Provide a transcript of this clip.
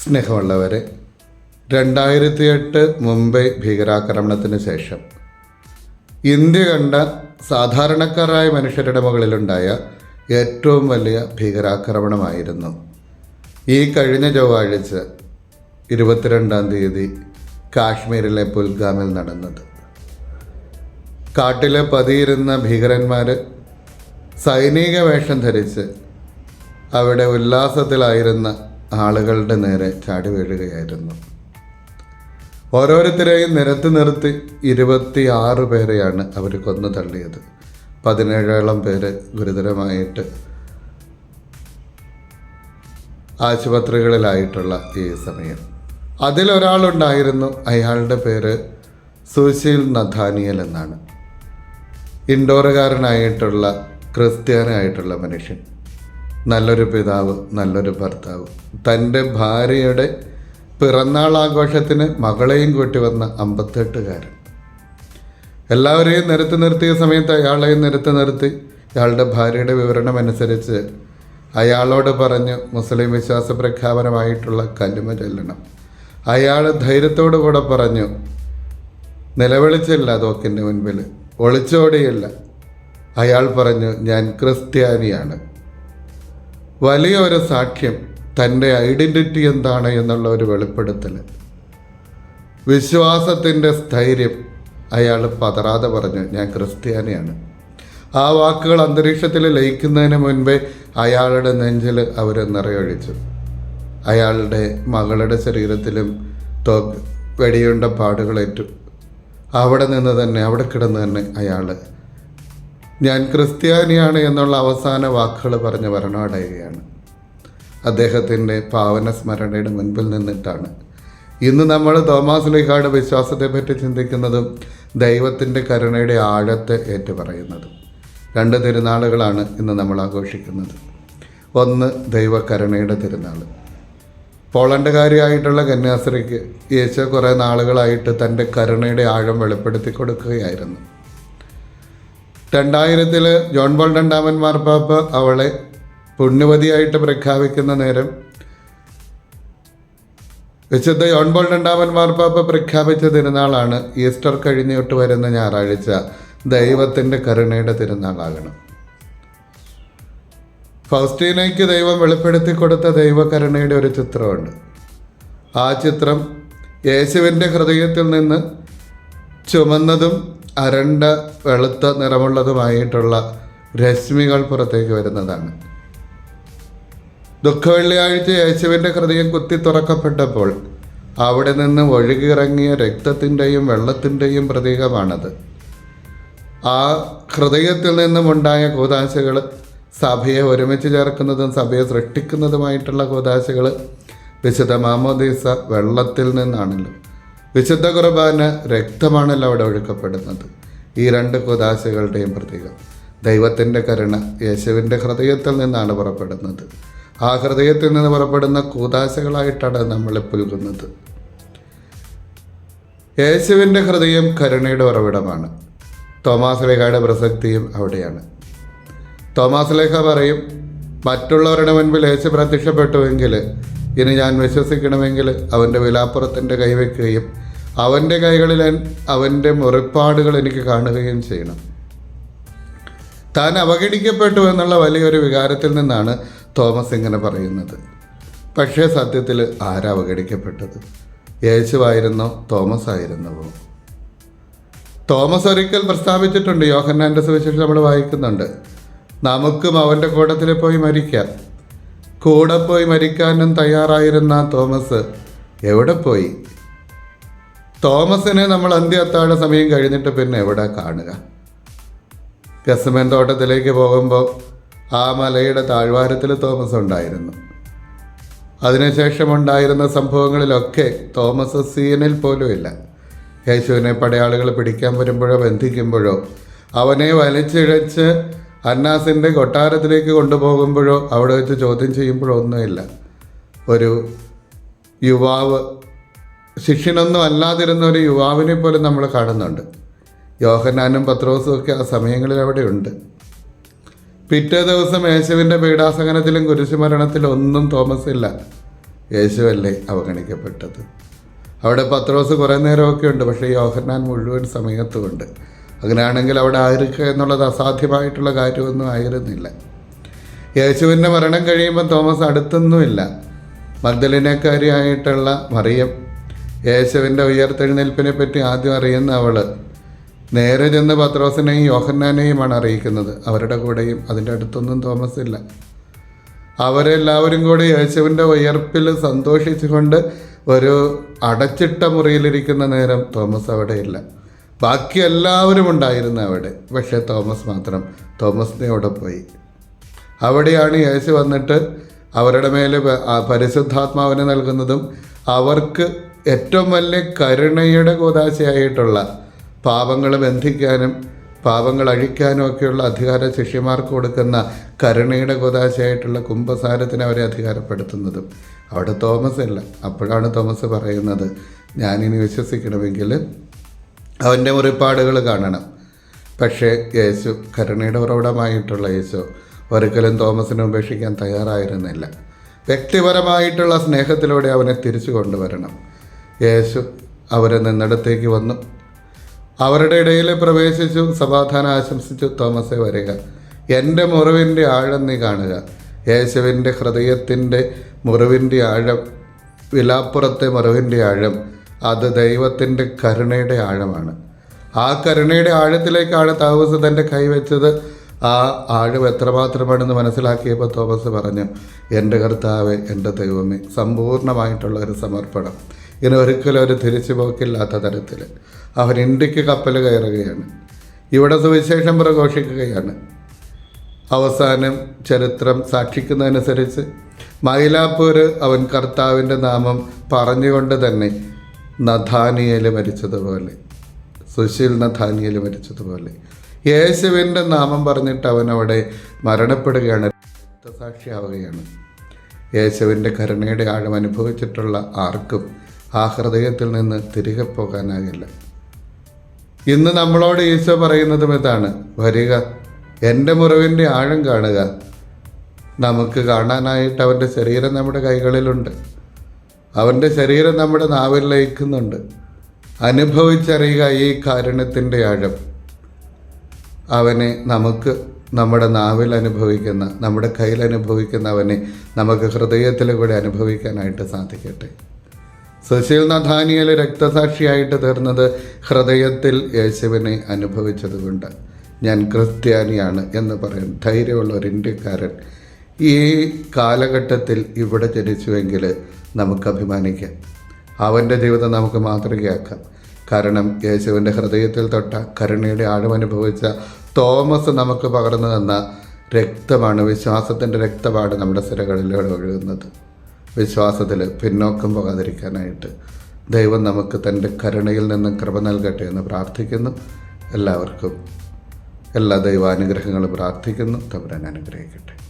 സ്നേഹമുള്ളവരെ രണ്ടായിരത്തി എട്ട് മുംബൈ ഭീകരാക്രമണത്തിന് ശേഷം ഇന്ത്യ കണ്ട സാധാരണക്കാരായ മനുഷ്യരുടെ മുകളിലുണ്ടായ ഏറ്റവും വലിയ ഭീകരാക്രമണമായിരുന്നു. ഈ കഴിഞ്ഞ ചൊവ്വാഴ്ച ഇരുപത്തിരണ്ടാം തീയതി കാശ്മീരിലെ പുൽഗാമിൽ നടന്നത്. കാട്ടിലെ പതിയിരുന്ന ഭീകരന്മാർ സൈനിക വേഷം ധരിച്ച് അവിടെ ഉല്ലാസത്തിലായിരുന്ന ആളുകളുടെ നേരെ ചാടി വീഴുകയായിരുന്നു. ഓരോരുത്തരെയും നിരത്തി നിർത്തി ഇരുപത്തി ആറ് പേരെയാണ് അവർ കൊന്നു തള്ളിയത്. പതിനേഴോളം പേര് ഗുരുതരമായിട്ട് ആശുപത്രികളിലായിട്ടുള്ള ഈ സമയം. അതിലൊരാളുണ്ടായിരുന്നു അയാളുടെ പേര് സുശീൽ നഥാനിയൽ എന്നാണ്. ഇൻഡോറുകാരനായിട്ടുള്ള ക്രിസ്ത്യാനായിട്ടുള്ള മനുഷ്യൻ. നല്ലൊരു പിതാവ് നല്ലൊരു ഭർത്താവ്. തന്റെ ഭാര്യയുടെ പിറന്നാൾ ആഘോഷത്തിന് മകളെയും കൂട്ടി വന്ന അമ്പത്തെട്ടുകാരൻ. എല്ലാവരെയും നിരത്തി നിർത്തിയ സമയത്ത് അയാളെയും നിരത്തി നിർത്തി അയാളുടെ ഭാര്യയുടെ വിവരണം അനുസരിച്ച് അയാളോട് പറഞ്ഞ് മുസ്ലിം വിശ്വാസ പ്രഖ്യാപനമായിട്ടുള്ള കല്ലുമ ചൊല്ലണം. അയാൾ ധൈര്യത്തോടു കൂടെ പറഞ്ഞു നിലവിളിച്ചില്ല തോക്കിന്റെ മുൻപിൽ ഒളിച്ചോടിയില്ല. അയാൾ പറഞ്ഞു ഞാൻ ക്രിസ്ത്യാനിയാണ്. വലിയ ഒരു സാക്ഷ്യം തന്റെ ഐഡന്റിറ്റി എന്താണ് എന്നുള്ള ഒരു വെളിപ്പെടുത്തൽ. വിശ്വാസത്തിന്റെ സ്ഥൈര്യം അയാൾ പതറാതെ പറഞ്ഞു ഞാൻ ക്രിസ്ത്യാനിയാണ്. ആ വാക്കുകൾ അന്തരീക്ഷത്തിൽ ലയിക്കുന്നതിന് മുൻപേ അയാളുടെ നെഞ്ചിൽ അവർ നിറയൊഴിച്ചു. അയാളുടെ മകളുടെ ശരീരത്തിലും തോ വെടിയുണ്ട പാടുകളേറ്റു. അവിടെ നിന്ന് തന്നെ അവിടെ കിടന്ന് തന്നെ അയാൾ ഞാൻ ക്രിസ്ത്യാനിയാണ് എന്നുള്ള അവസാന വാക്കുകൾ പറഞ്ഞ് മരണമടയുകയാണ് അദ്ദേഹത്തിന്റെ പാവന സ്മരണയുടെ മുൻപിൽ നിന്നിട്ടാണ്. ഇന്ന് നമ്മൾ തോമാസ് വിശ്വാസത്തെ വിശ്വാസത്തെപ്പറ്റി ചിന്തിക്കുന്നതും ദൈവത്തിന്റെ കരുണയുടെ ആഴത്തെ ഏറ്റുപറയുന്നതും. രണ്ട് തിരുനാളുകളാണ് ഇന്ന് നമ്മൾ ആഘോഷിക്കുന്നത്. ഒന്ന് ദൈവകരുണയുടെ തിരുനാൾ പോളണ്ടുകാരിയായിട്ടുള്ള കന്യാസ്ത്രീക്ക് യേശു കുറേ നാളുകളായിട്ട് തന്റെ കരുണയുടെ ആഴം വെളിപ്പെടുത്തി കൊടുക്കുകയായിരുന്നു. രണ്ടായിരത്തിൽ ജോൺ പോൾ രണ്ടാമൻ മാർപ്പാപ്പ അവളെ പുണ്യവതിയായിട്ട് പ്രഖ്യാപിക്കുന്ന നേരം വിശുദ്ധ യോൺബോൾ രണ്ടാമൻ മാർപ്പാപ്പ പ്രഖ്യാപിച്ച തിരുനാളാണ് ഈസ്റ്റർ കഴിഞ്ഞിട്ട് വരുന്ന ഞായറാഴ്ച ദൈവത്തിന്റെ കരുണയുടെ തിരുനാളാകണം. ഫൗസ്റ്റീനയ്ക്ക് ദൈവം വെളിപ്പെടുത്തി കൊടുത്ത ദൈവകരുണയുടെ ഒരു ചിത്രമുണ്ട്. ആ ചിത്രം യേശുവിന്റെ ഹൃദയത്തിൽ നിന്ന് ചുമന്നതും അരണ്ട വെളുത്ത നിറമുള്ളതുമായിട്ടുള്ള രശ്മികൾ പുറത്തേക്ക് വരുന്നതാണ്. ദുഃഖവെള്ളിയാഴ്ച യേശുവിന്റെ ഹൃദയം കുത്തി തുറക്കപ്പെട്ടപ്പോൾ അവിടെ നിന്ന് ഒഴുകിയിറങ്ങിയ രക്തത്തിന്റെയും വെള്ളത്തിന്റെയും പ്രതീകമാണത്. ആ ഹൃദയത്തിൽ നിന്നുമുണ്ടായ കൂതാശകൾ സഭയെ ഒരുമിച്ച് ചേർക്കുന്നതും സഭയെ സൃഷ്ടിക്കുന്നതുമായിട്ടുള്ള കൂതാശകൾ വിശുദ്ധ മാമോദീസ വെള്ളത്തിൽ നിന്നാണല്ലോ. വിശുദ്ധ കുർബാന രക്തമാണല്ലോ അവിടെ ഒഴുക്കപ്പെടുന്നത്. ഈ രണ്ട് കൂതാശകളുടെയും പ്രതീകം. ദൈവത്തിന്റെ കരുണ യേശുവിന്റെ ഹൃദയത്തിൽ നിന്നാണ് പുറപ്പെടുന്നത്. ആ ഹൃദയത്തിൽ നിന്ന് പുറപ്പെടുന്ന കൂതാശകളായിട്ടാണ് നമ്മൾ പുൽകുന്നത്. യേശുവിന്റെ ഹൃദയം കരുണയുടെ ഉറവിടമാണ്. തോമാസ് ലേഖയുടെ പ്രസക്തിയും അവിടെയാണ്. തോമാസ് ലേഖ പറയും മറ്റുള്ളവരുടെ മുൻപിൽ യേശു പ്രത്യക്ഷപ്പെട്ടുവെങ്കിൽ ഇനി ഞാൻ വിശ്വസിക്കണമെങ്കിൽ അവന്റെ വിലാപ്പുറത്തിന്റെ കൈവയ്ക്കുകയും അവന്റെ കൈകളിൽ അവന്റെ മുറിപ്പാടുകൾ എനിക്ക് കാണുകയും ചെയ്യണം. താൻ അവഗണിക്കപ്പെട്ടു എന്നുള്ള വലിയൊരു വികാരത്തിൽ നിന്നാണ് തോമസ് ഇങ്ങനെ പറയുന്നത്. പക്ഷേ സത്യത്തിൽ ആരാ അവഗണിക്കപ്പെട്ടത്? യേശുവായിരുന്നോ തോമസ് ആയിരുന്നവോ തോമസ് ഒരിക്കൽ പ്രസ്താവിച്ചിട്ടുണ്ട് യോഹന്നാന്റെ സുവിശേഷം നമ്മൾ വായിക്കുന്നുണ്ട്. നമുക്കും അവന്റെ കൂട്ടത്തിൽ പോയി മരിക്കാം. കൂടെ പോയി മരിക്കാനും തയ്യാറായിരുന്ന തോമസ് എവിടെ പോയി? തോമസിനെ നമ്മൾ അന്ത്യ അത്താഴ സമയം കഴിഞ്ഞിട്ട് പിന്നെ എവിടെ കാണുക? ഗസമൻ തോട്ടത്തിലേക്ക് പോകുമ്പോൾ ആ മലയുടെ താഴ്വാരത്തിൽ തോമസ് ഉണ്ടായിരുന്നു. അതിനുശേഷം ഉണ്ടായിരുന്ന സംഭവങ്ങളിലൊക്കെ തോമസ് സീനിൽ പോലും ഇല്ല യേശുവിനെ പടയാളികൾ പിടിക്കാൻ വരുമ്പോഴോ ബന്ധിക്കുമ്പോഴോ അവനെ വലിച്ചിഴച്ച് അന്നാസിന്റെ കൊട്ടാരത്തിലേക്ക് കൊണ്ടുപോകുമ്പോഴോ അവിടെ വെച്ച് ചോദ്യം ചെയ്യുമ്പോഴോ ഒന്നുമില്ല. ഒരു യുവാവ് ശിക്ഷനൊന്നും അല്ലാതിരുന്ന ഒരു യുവാവിനെ പോലും നമ്മൾ കാണുന്നുണ്ട്. യോഹനാനും പത്രോസും ഒക്കെ ആ സമയങ്ങളിൽ അവിടെ ഉണ്ട്. പിറ്റേ ദിവസം യേശുവിന്റെ പീഡാസഹനത്തിലും കുരിശുമരണത്തിലും ഒന്നും തോമസ് ഇല്ല യേശുവല്ലേ അവഗണിക്കപ്പെട്ടത്. അവിടെ പത്രോസ് കുറേ നേരമൊക്കെ ഉണ്ട് പക്ഷേ യോഹന്നാൻ മുഴുവൻ സമയത്തുമുണ്ട്. അങ്ങനെയാണെങ്കിൽ അവിടെ ആയിരിക്കുക എന്നുള്ളത് അസാധ്യമായിട്ടുള്ള കാര്യമൊന്നും ആയിരുന്നില്ല. യേശുവിന്റെ മരണം കഴിയുമ്പോൾ തോമസ് അടുത്തൊന്നുമില്ല. മഗ്ദലിനക്കാരിയായിട്ടുള്ള മറിയം. യേശുവിന്റെ ഉയർത്തെഴുന്നേൽപ്പിനെ പറ്റി ആദ്യം അറിയുന്ന അവൾ നേരെ ചെന്ന് പത്രോസിനെയും യോഹന്നാനെയുമാണ് അറിയിക്കുന്നത്. അവരുടെ കൂടെയും. അതിന്റെ അടുത്തൊന്നും തോമസ് ഇല്ല അവരെല്ലാവരും കൂടി യേശുവിന്റെ ഉയർപ്പിൽ സന്തോഷിച്ചുകൊണ്ട് ഒരു അടച്ചിട്ട മുറിയിലിരിക്കുന്ന നേരം തോമസ് അവിടെ ഇല്ല ബാക്കി എല്ലാവരും ഉണ്ടായിരുന്നു അവിടെ. പക്ഷേ തോമസ് മാത്രം. തോമസിനെ അവിടെ പോയി. അവിടെയാണ് യേശു വന്നിട്ട് അവരുടെ മേൽ പരിശുദ്ധാത്മാവിനെ നൽകുന്നതും അവർക്ക് ഏറ്റവും വലിയ കരുണയുടെ കൂതാശയായിട്ടുള്ള പാപങ്ങൾ ബന്ധിക്കാനും പാപങ്ങൾ അഴിക്കാനും ഒക്കെയുള്ള അധികാരം ശിഷ്യമാർക്ക് കൊടുക്കുന്ന കരുണയുടെ കുതാശയായിട്ടുള്ള കുംഭസാരത്തിന് അവരെ അധികാരപ്പെടുത്തുന്നതും. അവിടെ തോമസ് അല്ല അപ്പോഴാണ് തോമസ് പറയുന്നത് ഞാനിനി വിശ്വസിക്കണമെങ്കിൽ അവന്റെ മുറിപ്പാടുകൾ കാണണം. പക്ഷേ യേശു കരുണയുടെ ഉറവിടമായിട്ടുള്ള യേശു ഒരിക്കലും തോമസിനെ ഉപേക്ഷിക്കാൻ തയ്യാറായിരുന്നില്ല. വ്യക്തിപരമായിട്ടുള്ള സ്നേഹത്തിലൂടെ അവനെ തിരിച്ചു കൊണ്ടുവരണം. യേശു അവരെ നിന്നിടത്തേക്ക് വന്നു. അവരുടെ ഇടയിൽ പ്രവേശിച്ചു സമാധാനം ആശംസിച്ചു. തോമസെ വരിക. എന്റെ മുറിവിന്റെ ആഴം നീ കാണുക. യേശുവിന്റെ ഹൃദയത്തിന്റെ മുറിവിന്റെ ആഴം വിലാപ്പുറത്തെ മുറിവിന്റെ ആഴം അത് ദൈവത്തിന്റെ കരുണയുടെ ആഴമാണ്. ആ കരുണയുടെ ആഴത്തിലേക്കാണ് താമസ് തന്റെ കൈവച്ചത് ആ ആഴം എത്രമാത്രമാണെന്ന് മനസ്സിലാക്കിയപ്പോൾ തോമസ് പറഞ്ഞു എന്റെ കർത്താവ് എന്റെ ദൈവമേ സമ്പൂർണമായിട്ടുള്ള ഒരു സമർപ്പണം. ഇങ്ങനെ ഒരിക്കലും ഒരു തിരിച്ചുപോക്കില്ലാത്ത തരത്തിൽ. അവൻ ഇന്ത്യയ്ക്ക് കപ്പൽ കയറുകയാണ്. ഇവിടെ സുവിശേഷം പ്രഘോഷിക്കുകയാണ്. അവസാനം ചരിത്രം സാക്ഷിക്കുന്നതനുസരിച്ച് മൈലാപ്പൂർ അവൻ കർത്താവിന്റെ നാമം പറഞ്ഞുകൊണ്ട് തന്നെ നഥാനിയൽ മരിച്ചതുപോലെ സുശീൽ നഥാനിയൽ മരിച്ചതുപോലെ. യേശുവിന്റെ നാമം പറഞ്ഞിട്ട് അവൻ അവിടെ മരണപ്പെടുകയാണ് രക്തസാക്ഷിയാവുകയാണ്. യേശുവിന്റെ കരുണയുടെ ആഴം അനുഭവിച്ചിട്ടുള്ള ആർക്കും ആ ഹൃദയത്തിൽ നിന്ന് തിരികെ പോകാനാകില്ല. ഇന്ന് നമ്മളോട് ഈശോ പറയുന്നതും ഇതാണ്. വരിക. എന്റെ മുറിവിന്റെ ആഴം കാണുക. നമുക്ക് കാണാനായിട്ട് അവന്റെ ശരീരം നമ്മുടെ കൈകളിലുണ്ട്. അവന്റെ ശരീരം നമ്മുടെ നാവിൽ ലയിക്കുന്നുണ്ട്. അനുഭവിച്ചറിയുക ഈ കാരുണ്യത്തിന്റെ ആഴം. അവനെ നമുക്ക് നമ്മുടെ നാവിൽ അനുഭവിക്കുന്ന നമ്മുടെ കയ്യിൽ അനുഭവിക്കുന്ന അവനെ നമുക്ക് ഹൃദയത്തിൽ കൂടെ അനുഭവിക്കാനായിട്ട് സാധിക്കട്ടെ. സുശീൽ നഥാനിയൽ രക്തസാക്ഷിയായിട്ട് തീർന്നത് ഹൃദയത്തിൽ യേശുവിനെ അനുഭവിച്ചതുകൊണ്ട് ഞാൻ ക്രിസ്ത്യാനിയാണ് എന്ന് പറയും ധൈര്യമുള്ള ഒരു ഇന്ത്യക്കാരൻ ഈ കാലഘട്ടത്തിൽ ഇവിടെ ജനിച്ചുവെങ്കിൽ നമുക്ക് അഭിമാനിക്കാം. അവന്റെ ജീവിതം നമുക്ക് മാതൃകയാക്കാം. കാരണം യേശുവിന്റെ ഹൃദയത്തിൽ തൊട്ട കരുണയുടെ ആഴമനുഭവിച്ച തോമസ് നമുക്ക് പകർന്നു തന്ന രക്തമാണ് വിശ്വാസത്തിന്റെ രക്തമാണ് നമ്മുടെ സിരകളിലൂടെ ഒഴുകുന്നത്. വിശ്വാസത്തിൽ പിന്നോക്കം പോകാതിരിക്കാനായിട്ട് ദൈവം നമുക്ക് തന്റെ കരുണയിൽ നിന്നും കൃപ നൽകട്ടെ എന്ന് പ്രാർത്ഥിക്കുന്നു. എല്ലാവർക്കും എല്ലാ ദൈവാനുഗ്രഹങ്ങളും പ്രാർത്ഥിക്കുന്നു. തമരൻ അനുഗ്രഹിക്കട്ടെ.